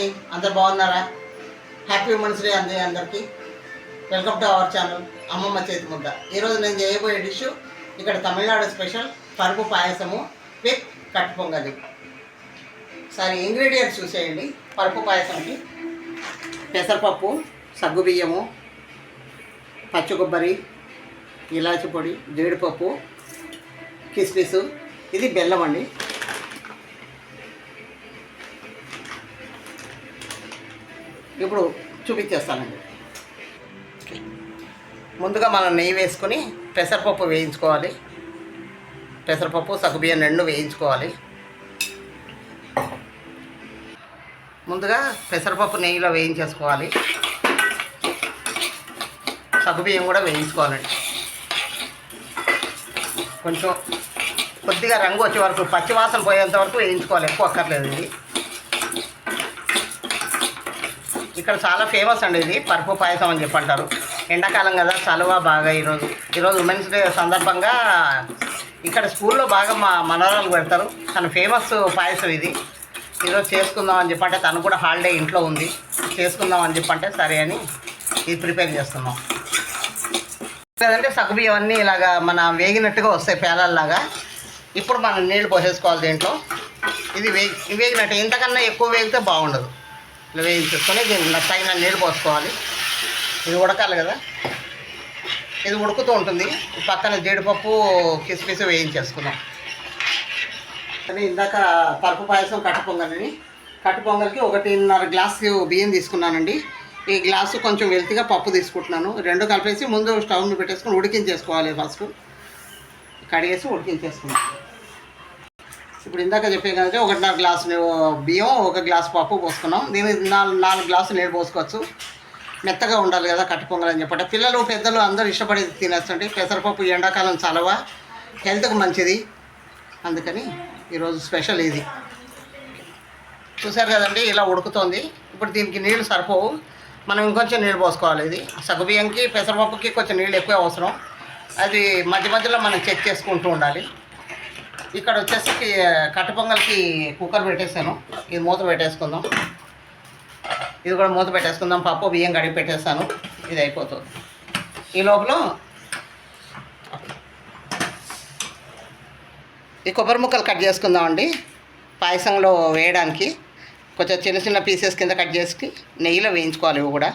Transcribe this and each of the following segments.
అండి. అందరు బాగున్నారా? హ్యాపీ ఉమెన్స్ డే అంది అందరికీ. వెల్కమ్ టు అవర్ ఛానల్ అమ్మమ్మ చేతి ముద్ద. ఈరోజు నేను చేయబోయే డిష్ ఇక్కడ తమిళనాడు స్పెషల్ పరుపు పాయసము విత్ కట్టు పొంగలి. సరే ఇంగ్రీడియంట్స్ చూసేయండి. పరుపు పాయసంకి పెసరపప్పు సగ్గుబియ్యము పచ్చి కొబ్బరి ఇలాచి పొడి జీడిపప్పు కిస్మిస్. ఇది బెల్లం అండి. ఇప్పుడు చూపించేస్తానండి. ముందుగా మనం నెయ్యి వేసుకొని పెసరపప్పు వేయించుకోవాలి. పెసరపప్పు సగ్గుబియ్యం రెండు వేయించుకోవాలి. ముందుగా పెసరపప్పు నెయ్యిలో వేయించేసుకోవాలి. సగ్గుబియ్యం కూడా వేయించుకోవాలండి. కొంచెం కొద్దిగా రంగు వచ్చే వరకు పచ్చివాసన పోయేంత వరకు వేయించుకోవాలి. ఎక్కువ అక్కర్లేదు ఇది ఇక్కడ చాలా ఫేమస్ అండి ఇది. పరుపు పాయసం అని చెప్పి అంటారు. ఎండాకాలం కదా చలువ బాగా ఈరోజు ఈరోజు ఉమెన్స్ డే సందర్భంగా ఇక్కడ స్కూల్లో బాగా మా మనవరాలు పెడతారు. తన ఫేమస్ పాయసం ఇది. ఈరోజు చేసుకుందాం అని చెప్పంటే తను కూడా హాలిడే ఇంట్లో ఉంది. చేసుకుందాం అని చెప్పంటే సరే అని ఇది ప్రిపేర్ చేస్తున్నాం. లేదంటే సగ్గుబియ్యం అన్నీ ఇలాగా మన వేగినట్టుగా వస్తాయి పేలల్లాగా. ఇప్పుడు మనం నీళ్ళు పోసేసుకోవాలి దీంట్లో. ఇది వేగి వేగినట్టు. ఇంతకన్నా ఎక్కువ వేగితే బాగుండదు. ఇలా వేయించేసుకొని దీన్ని తగిన నీళ్ళు పోసుకోవాలి. ఇది ఉడకాలి కదా. ఇది ఉడుకుతూ ఉంటుంది. పక్కన జీడిపప్పు కిసిపిసి వేయించేసుకుందాం. కానీ ఇందాక పరుపు పాయసం కట్ట పొంగలని. కట్ట పొంగల్కి ఒకటిన్నర గ్లాసు బియ్యం తీసుకున్నానండి. ఈ గ్లాసు కొంచెం వెల్తిగా పప్పు తీసుకుంటున్నాను. రెండు కలిపేసి ముందు స్టవ్ మీద పెట్టేసుకొని ఉడికించేసుకోవాలి ఫస్ట్. కడిగేసి ఉడికించేసుకున్నాను ఇప్పుడు ఇందాక చెప్పే కదంటే ఒకటిన్నర గ్లాసు బియ్యం ఒక గ్లాస్ పప్పు పోసుకున్నాం. దీని నాలుగు నాలుగు గ్లాసులు నీళ్ళు పోసుకోవచ్చు. మెత్తగా ఉండాలి కదా కట్టు పొంగల్ అని చెప్పంటే. పిల్లలు పెద్దలు అందరూ ఇష్టపడి తినేస్తుంటే పెసరపప్పు ఎండాకాలం చలవ హెల్త్కు మంచిది. అందుకని ఈరోజు స్పెషల్ ఇది. చూసారు కదండి ఇలా ఉడుకుతోంది. ఇప్పుడు దీనికి నీళ్ళు సరిపోవు. మనం ఇంకొంచెం నీళ్ళు పోసుకోవాలి ఇది. సగ్గుబియ్యంకి పెసరపప్పుకి కొంచెం నీళ్ళు ఎక్కువ అవసరం. అది మధ్య మధ్యలో మనం చెక్ చేసుకుంటూ ఉండాలి. ఇక్కడ వచ్చేసి కట్ట పొంగల్కి కుక్కర్ పెట్టేసాను ఇది మూత పెట్టేసుకుందాం. ఇది కూడా మూత పెట్టేసుకుందాం. పప్పు బియ్యం కడిగి పెట్టేస్తాను ఇది అయిపోతుంది. ఈ లోపల ఈ కొబ్బరి ముక్కలు కట్ చేసుకుందామండి. పాయసంలో వేయడానికి కొంచెం చిన్న చిన్న పీసెస్ కింద కట్ చేసి నెయ్యిలో వేయించుకోవాలి ఇవి కూడా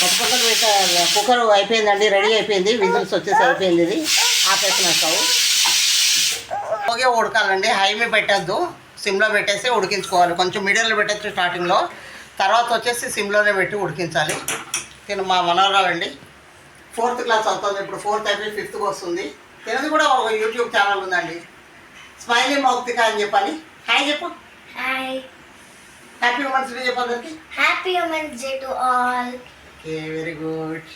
కొత్తపక్కన పెట్ట కుక్కర్ అయిపోయిందండి రెడీ అయిపోయింది. విజిల్స్ వచ్చేసి అయిపోయింది ఇది. ఆపేసిన స్టవ్. ఓకే ఉడకాలండి. హైమే పెట్టద్దు. సిమ్లో పెట్టేసి ఉడికించుకోవాలి. కొంచెం మీడియంలో పెట్టచ్చు స్టార్టింగ్లో. తర్వాత వచ్చేసి సిమ్లోనే పెట్టి ఉడికించాలి. తిను మా మనవరాలండి ఫోర్త్ క్లాస్ అవుతుంది ఇప్పుడు ఫోర్త్ అయిపోయి ఫిఫ్త్కి వస్తుంది. తినది కూడా ఒక యూట్యూబ్ ఛానల్ ఉందండి. స్మైలీ మౌక్తిక అని చెప్పాలి. హాయ్ చెప్పు. హాయ్. హ్యాపీ ఉమెన్స్ డే చెప్పు అందరికి. Happy women's day to all okay very good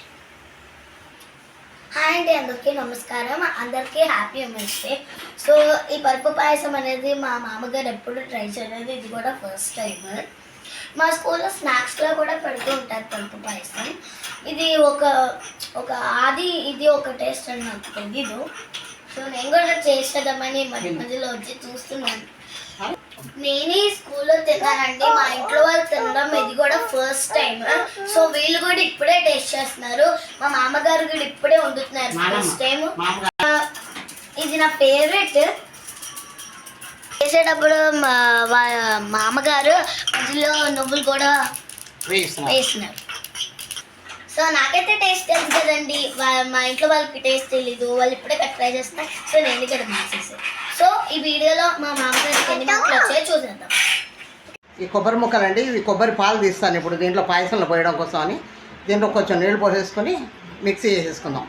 hi అండి అందరికీ నమస్కారం. అందరికీ హ్యాపీ ఉమెన్స్ డే సో ఈ పరుపు పాయసం అనేది మా మామగారు ఎప్పుడు ట్రై చేయలేదు. ఇది కూడా ఫస్ట్ టైం మా స్కూల్లో స్నాక్స్లో కూడా పెడుతూ ఉంటారు పరుపు పాయసం. ఇది ఒక ఒక ఆది ఇది ఒక టేస్ట్ అని నాకు తెలీదు. సో నేను కూడా చేసేద్దామని మధ్య మధ్యలో వచ్చి చూస్తున్నాను. నేనే స్కూల్లో తిన్నానండి. మా ఇంట్లో వాళ్ళు తినడం ఇది కూడా ఫస్ట్ టైం సో వీళ్ళు కూడా ఇప్పుడే టేస్ట్ చేస్తున్నారు. మా మామగారు కూడా ఇప్పుడే వండుతున్నారు ఫస్ట్ టైం ఇది నా ఫేవరెట్ చేసేటప్పుడు మా మామగారు మధ్యలో నువ్వులు కూడా వేస్తున్నారు. సో నాకైతే టేస్ట్ తెలుసు కదండి. మా ఇంట్లో వాళ్ళకి టేస్ట్ తెలీదు. వాళ్ళు ఇప్పుడే కట్ ట్రై చేస్తున్నారు సో నేను ఇక్కడ మార్చేసాను సో ఈ వీడియోలో మా మామగారికి ఎన్ని మార్కులు వచ్చాయో చూసేద్దాం. ఈ కొబ్బరి ముక్కలండి ఇవి కొబ్బరి పాలు తీస్తాను ఇప్పుడు దీంట్లో పాయసంలో పోయడం కోసం అని. దీంట్లో కొంచెం నీళ్ళు పోసేసుకొని మిక్సీ చేసేసుకుందాం.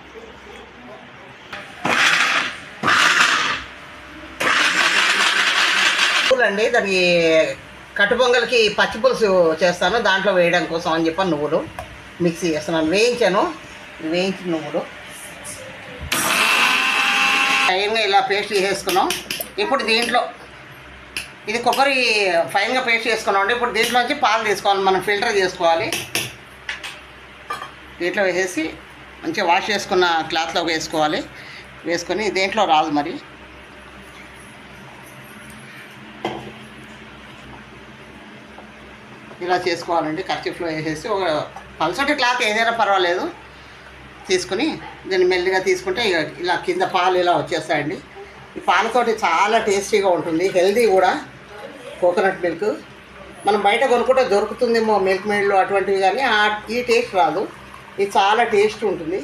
నువ్వులండి దానికి కట్టు పొంగల్కి పచ్చి పులుసు చేస్తాను దాంట్లో వేయడం కోసం అని చెప్పి నువ్వులు మిక్సీ చేస్తున్నాను. వేయించాను వేయించిన నువ్వులు. ఫైన్గా ఇలా పేస్ట్ చేసేసుకున్నాం. ఇప్పుడు దీంట్లో ఇది కొబ్బరి ఫైన్గా పేస్ట్ చేసుకున్నాం అండి. ఇప్పుడు దీంట్లోంచి పాలు తీసుకోవాలి. మనం ఫిల్టర్ చేసుకోవాలి. దీంట్లో వేసేసి మంచిగా వాష్ చేసుకున్న క్లాత్లో వేసుకోవాలి. వేసుకొని దేంట్లో రాదు మరి. ఇలా చేసుకోవాలండి. కర్చీఫ్లో వేసేసి ఒక పల్సటి క్లాత్ ఏదైనా పర్వాలేదు. తీసుకుని దీన్ని మెల్లిగా తీసుకుంటే ఇక ఇలా కింద పాలు ఇలా వచ్చేస్తాయండి. ఈ పాలతోటి చాలా టేస్టీగా ఉంటుంది. హెల్దీ కూడా. Coconut milk. మనం బయట కొనుక్కుంటే దొరుకుతుందేమో మిల్క్ మేడ్లు అటువంటివి కానీ ఈ టేస్ట్ రాదు. ఇది చాలా టేస్ట్ ఉంటుంది.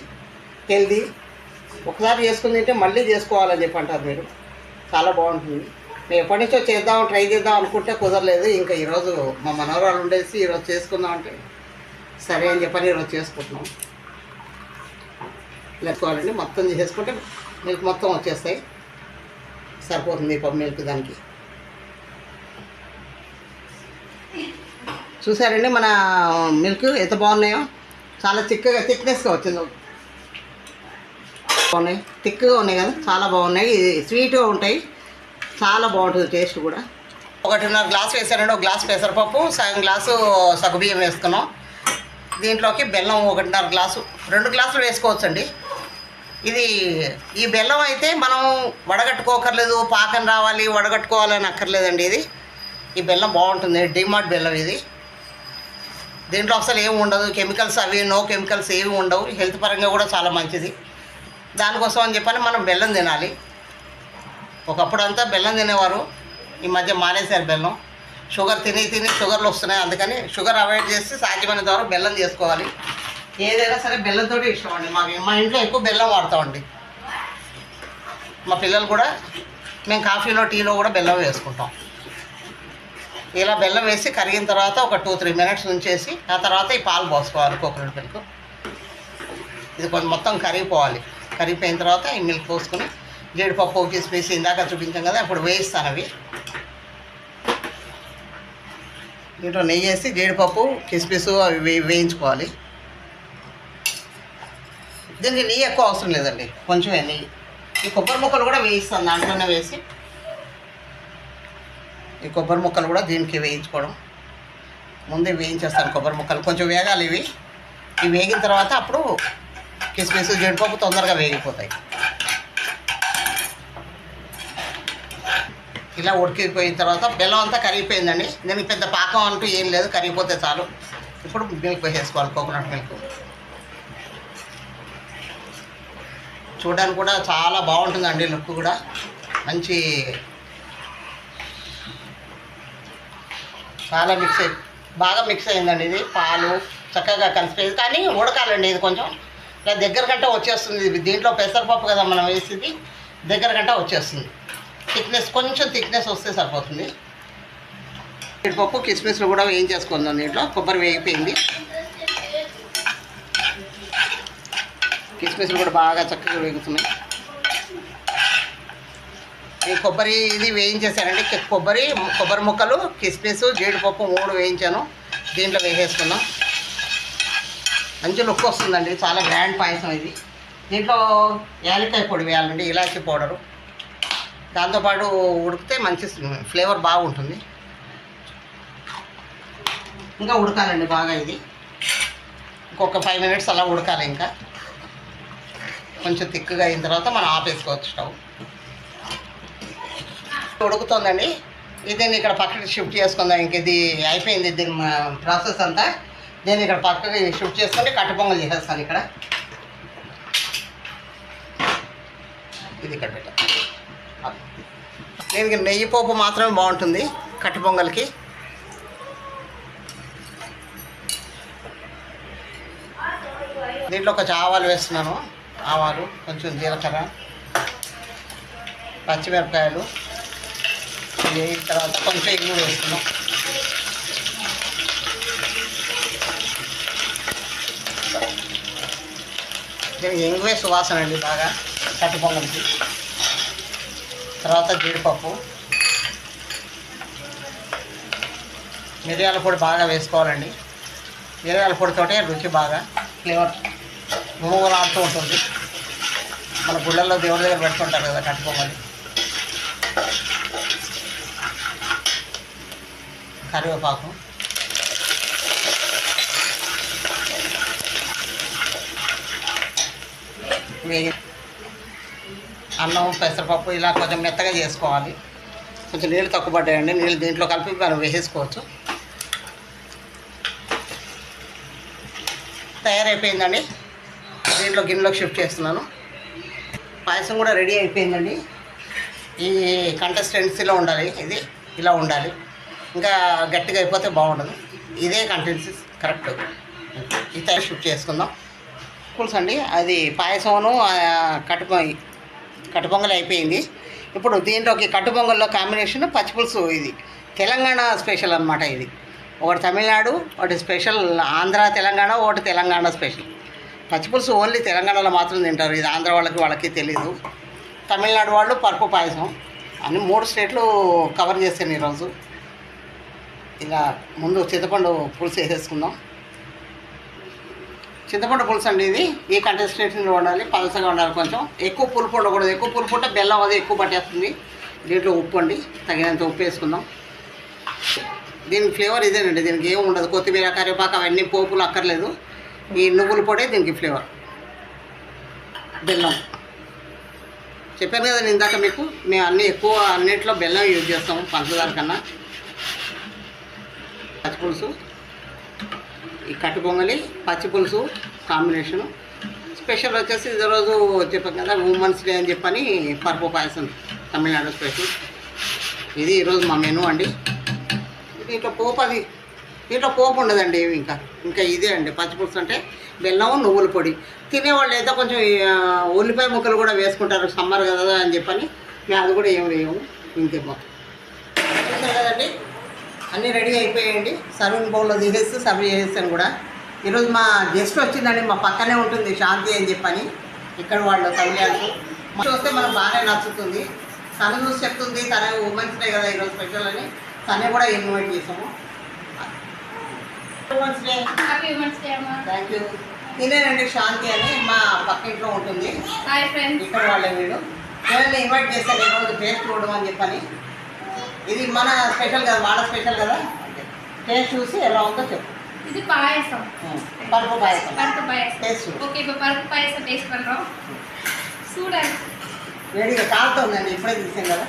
హెల్దీ. ఒకసారి చేసుకుని తింటే మళ్ళీ చేసుకోవాలని చెప్పి అంటారు మీరు. చాలా బాగుంటుంది. మేము ఎప్పటి నుంచో చేద్దాం ట్రై చేద్దాం అనుకుంటే కుదరలేదు. ఇంకా ఈరోజు మా మనవరాలు ఉండేసి ఈరోజు చేసుకుందాం అంటే సరే అని చెప్పని ఈరోజు చేసుకుంటున్నాం. లెక్కోవాలండి మొత్తం చేసుకుంటే మిల్క్ మొత్తం వచ్చేస్తాయి. సరిపోతుంది పప్పు మిల్క్ దానికి. చూసారండి మన మిల్క్ ఎంత బాగున్నాయో? చాలా చిక్కగా థిక్నెస్గా వచ్చింది. బాగున్నాయి. థిక్గా ఉన్నాయి కదా? చాలా బాగున్నాయి. స్వీట్గా ఉంటాయి. చాలా బాగుంటుంది టేస్ట్ కూడా. ఒకటిన్నర గ్లాస్ వేసానండి ఒక గ్లాస్ పెసరపప్పు సగం గ్లాసు సగ్గుబియ్యం వేసుకున్నాం. దీంట్లోకి బెల్లం ఒకటిన్నర గ్లాసు రెండు గ్లాసులు వేసుకోవచ్చండి. ఇది ఈ బెల్లం అయితే మనం వడగట్టుకోకర్లేదు పాకం రావాలి వడగట్టుకోవాలని అక్కర్లేదండి ఇది. ఈ బెల్లం బాగుంటుంది డిమార్ట్ బెల్లం ఇది. దీంట్లో అసలు ఏమి ఉండదు కెమికల్స్ అవి నో కెమికల్స్ ఏవి ఉండవు. హెల్త్ పరంగా కూడా చాలా మంచిది. దానికోసం అని చెప్పని మనం బెల్లం తినాలి. ఒకప్పుడు అంతా బెల్లం తినేవారు ఈ మధ్య మానేశారు బెల్లం. షుగర్ తిని తిని షుగర్లు వస్తున్నాయి అందుకని షుగర్ అవాయిడ్ చేసి సాధ్యమైన ద్వారా బెల్లం చేసుకోవాలి. ఏదైనా సరే బెల్లంతో ఇష్టం అండి మాకు మా ఇంట్లో ఎక్కువ బెల్లం వాడతామండి. మా పిల్లలు కూడా మేము కాఫీలో టీలో కూడా బెల్లం వేసుకుంటాం. ఇలా బెల్లం వేసి కరిగిన తర్వాత ఒక టూ త్రీ మినిట్స్ ఉంచేసి ఆ తర్వాత ఈ పాలు పోసుకోవాలి కోకోనట్ మిల్క్. ఇది కొంచెం మొత్తం కరిగిపోవాలి. కరిగిపోయిన తర్వాత ఈ మిల్క్ పోసుకొని జీడిపప్పు కిస్మిస్ ఇందాక చూపించాం కదా అప్పుడు వేయిస్తాను అవి. దీంట్లో నెయ్యి వేసి జీడిపప్పు కిస్మిస్ అవి వేయించుకోవాలి. దీనికి నెయ్యి ఎక్కువ అవసరం లేదండి. కొంచెమే నెయ్యి. ఈ కొబ్బరి ముక్కలు కూడా వేయిస్తాను దాంట్లోనే వేసి. ఈ కొబ్బరి ముక్కలు కూడా దీనికి వేయించుకోవడం. ముందే వేయించేస్తాను కొబ్బరి ముక్కలు. కొంచెం వేగాలి ఇవి. ఇవి వేగిన తర్వాత అప్పుడు కిస్మిస్ జీడిపప్పు తొందరగా వేగిపోతాయి. ఇలా ఉడికిపోయిన తర్వాత బెల్లం అంతా కరిగిపోయిందండి. దీనికి పెద్ద పాకం అంటూ ఏం లేదు. కరిగిపోతే చాలు. ఇప్పుడు మిల్క్ వేసేసుకోవాలి కోకోనట్ మిల్క్. చూడడానికి కూడా చాలా బాగుంటుందండి లుక్ కూడా. మంచి చాలా మిక్స్ అయి బాగా మిక్స్ అయిందండి ఇది. పాలు చక్కగా కలిసిపోయింది కానీ ఉడకాలండి ఇది కొంచెం. ఇలా దగ్గర గంట వచ్చేస్తుంది. ఇది దీంట్లో పెసరపప్పు కదా మనం వేసింది దగ్గర గంట వచ్చేస్తుంది. థిక్నెస్ కొంచెం థిక్నెస్ వస్తే సరిపోతుంది. పప్పు కిస్మిస్లు కూడా వేయించేసుకుందాం దీంట్లో. కొబ్బరి వేగిపోయింది. కిస్మిస్లు కూడా బాగా చక్కగా వేగుతున్నాయి. ఈ కొబ్బరి ఇది వేయించేసానండి కొబ్బరి కొబ్బరి ముక్కలు కిస్మిస్ జీడిపప్పు మూడు వేయించాను. దీంట్లో వేసేసుకున్నాం. మంచి లుక్ వస్తుందండి. చాలా గ్రాండ్ పాయసం ఇది. దీంట్లో యాలకాయ పొడి వేయాలండి. ఇలాచీ పౌడరు. దాంతోపాటు ఉడికితే మంచి ఫ్లేవర్ బాగుంటుంది. ఇంకా ఉడకాలండి బాగా ఇది. ఇంకొక ఫైవ్ మినిట్స్ అలా ఉడకాలి ఇంకా. కొంచెం తిక్కుగా అయిన తర్వాత మనం ఆపేసుకోవచ్చు స్టవ్. ఉడుకుతుందండి. ఇది ఇక్కడ పక్కకి షిఫ్ట్ చేసుకుందాం. ఇంక ఇది అయిపోయింది దీని ప్రాసెస్ అంతా. నేను ఇక్కడ పక్కకి షిఫ్ట్ చేసుకుని కట్టుపొంగలు చేసేస్తాను ఇక్కడ. ఇది ఇక్కడ పెట్టా. దీనికి నెయ్యి పోపు మాత్రమే బాగుంటుంది కట్టుపొంగల్కి దీంట్లో ఒక చావాలు వేస్తున్నాను. ఆవాలు కొంచెం జీలకర్ర పచ్చిమిరపకాయలు వేయిన తర్వాత కొంచెం ఎగ్గు వేసుకున్నాం. దీనికి ఇంగువే సువాసన అండి బాగా కట్టు తర్వాత జీడిపప్పు. మిరియాల పొడి బాగా వేసుకోవాలండి. మిరియాల పొడితోటే రుచి బాగా ఫ్లేవర్. మూవలాడుతూ ఉంటుంది. మన గుళ్ళల్లో దేవుడి దగ్గర పెడుతుంటారు కదా కట్టుకోమని. కరివేపాకు. వేగి అన్నం పెసరపప్పు ఇలా కొంచెం మెత్తగా చేసుకోవాలి. కొంచెం నీళ్ళు తక్కువ పడ్డాయండి. నీళ్ళు దీంట్లో కలిపి మనం వేసేసుకోవచ్చు. తయారైపోయిందండి. దీంట్లో గిన్నెలోకి షిఫ్ట్ చేస్తున్నాను. పాయసం కూడా రెడీ అయిపోయిందండి. ఈ కంటెస్టెన్సీలో ఉండాలి ఇది ఇలా ఉండాలి. ఇంకా గట్టిగా అయిపోతే బాగుండదు. ఇదే కంటెన్సీ కరెక్ట్ ఇది షిఫ్ట్ చేసుకుందాం. పులుసు అండి అది పాయసమును కట్టుపొ కట్టుపొంగల్ అయిపోయింది. ఇప్పుడు దీంట్లోకి కట్టుపొంగల్లో కాంబినేషన్ పచ్చిపులుసు ఇది. తెలంగాణ స్పెషల్ అన్నమాట ఇది. ఒకటి తమిళనాడు ఒకటి స్పెషల్ ఆంధ్ర తెలంగాణ ఒకటి తెలంగాణ స్పెషల్ పచ్చిపులుసు ఓన్లీ తెలంగాణలో మాత్రం తింటారు. ఇది ఆంధ్ర వాళ్ళకి వాళ్ళకి తెలీదు. తమిళనాడు వాళ్ళు పరుపు పాయసం అని మూడు స్టేట్లు కవర్ చేశాను ఈరోజు. ఇలా ముందు చింతపండు పులుసు వేసేసుకుందాం. చింతపండు పులుసు అండి ఇది. ఈ కంటెస్టేషన్లో ఉండాలి పలసగా ఉండాలి కొంచెం. ఎక్కువ పులుపు ఉండకూడదు. ఎక్కువ పులుపు ఉంటే బెల్లం అది ఎక్కువ పట్టేస్తుంది. దీంట్లో ఉప్పు అండి. తగినంత ఉప్పు వేసుకుందాం. దీని ఫ్లేవర్ ఇదేనండి. దీనికి ఏమి ఉండదు. కొత్తిమీర కరివేపాకు అవన్నీ పోపులు అక్కర్లేదు. ఈ నువ్వుల పొడే దీనికి ఫ్లేవర్. బెల్లం. చెప్పాను కదా ఇందాక మీకు మేము అన్ని ఎక్కువ అన్నింటిలో బెల్లం యూజ్ చేస్తాము పంచదార కన్నా. పచ్చిపులుసు ఈ కట్టు పొంగలి పచ్చి పులుసు కాంబినేషను. స్పెషల్ వచ్చేసి ఇది రోజు చెప్పాను కదా ఉమెన్స్ డే అని చెప్పని పరుపు పాయసం తమిళనాడు స్పెషల్. ఇది ఈరోజు మా మెనూ అండి. దీంట్లో పోపు అది దీంట్లో పోపు ఉండదండి ఏమి ఇంకా. ఇంకా ఇదే అండి పచ్చిపులుసు అంటే బెల్లం నువ్వుల పొడి. తినేవాళ్ళు అయితే కొంచెం ఉల్లిపాయ ముక్కలు కూడా వేసుకుంటారు సమ్మర్ కదా అని చెప్పని మేము అది కూడా ఏం వేయము ఇంకే మొత్తం చూసారు కదండి? అన్నీ రెడీ అయిపోయాయండి. సర్వింగ్ బౌల్లో తీసేసి సర్వ్ చేసేసాను కూడా. ఈరోజు మా గెస్ట్ వచ్చిందండి మా పక్కనే ఉంటుంది శాంతి అని చెప్పని ఇక్కడ వాళ్ళు తమిళనాడు చూస్తే మనకు బాగానే నచ్చుతుంది. తను చూసి చెప్తుంది తనే ఉమెన్స్ డే కదా ఈరోజు స్పెషల్ అని. తనే కూడా ఇన్వైట్ చేసాము women's day happy women's day అమ్మా థ్యాంక్ యూ తినేనండి శాంతి అని మా పక్క ఇంట్లో ఉంటుంది హాయ్ ఫ్రెండ్స్ ఇక్కడ వాళ్ళే వీడు పిల్లల్ని ఇన్వైట్ చేశాను ఈరోజు టేస్ట్ చూడడం అని చెప్పని ఇది మన స్పెషల్ కదా వాళ్ళ స్పెషల్ కదా టేస్ట్ చూసి ఎలా ఉందో చెప్పు இது பாயசம் ఉం. పరుపు పాయసం பருப்பு பாயசம் టేస్ట్ చూడు ஓகே இப்போ பருப்பு பாயசம் டேஸ்ட் பண்ணுறோம் சூடாக இருக்கு. వేడిగా కాలుతుందండి ఇప్పుడే తీసాం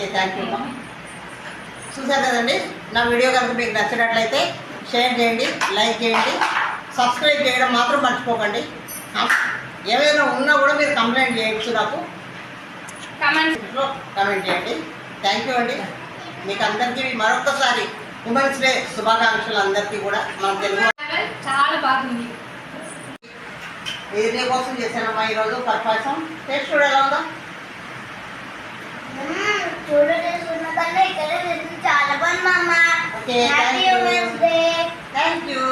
ఓకే థ్యాంక్ యూ చూసారు కదండి నా వీడియో కనుక మీకు నచ్చినట్లయితే షేర్ చేయండి లైక్ చేయండి సబ్స్క్రైబ్ చేయడం మాత్రం మర్చిపోకండి. ఏమైనా ఉన్నా కూడా మీరు కంప్లైంట్ చేయొచ్చు నాకు. కమెంట్లో కామెంట్ చేయండి. థ్యాంక్ యూ అండి. మీకు అందరికీ మరొకసారి ఉమెన్స్ డే శుభాకాంక్షలు అందరికీ కూడా. మన తెలుగు చాలా బాగుంది. ఇది కోసం చేశానమ్మా ఈరోజు? పర్పాసం టేస్ట్ కూడా ఎలా ఉందా? కన్నా ఇక్కడ చాలా బాగుంది మామ. Happy you women's day thank you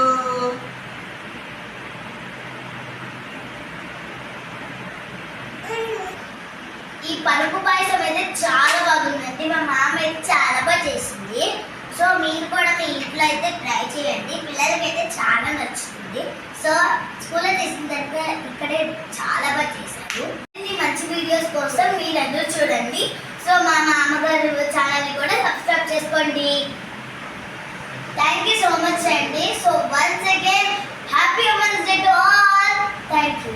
ఈ పరుపు పాయసం అయితే చాలా బాగుందండి. మా మామ అయితే చాలా బాగా చేసింది. సో మీరు కూడా మీ ఇంట్లో అయితే ట్రై చేయండి. పిల్లలకి అయితే చాలా నచ్చుతుంది. సో స్కూల్లో చేసిన తర్వాత ఇక్కడే చాలా బాగా చేశారు. ఇన్ని మంచి వీడియోస్ కోసం మీరు అందరూ చూడండి. సో మా నాన్నగారు ఛానల్ని కూడా సబ్స్క్రైబ్ చేసుకోండి. థ్యాంక్ యూ సో మచ్ అండి. So once again happy women's day to all thank you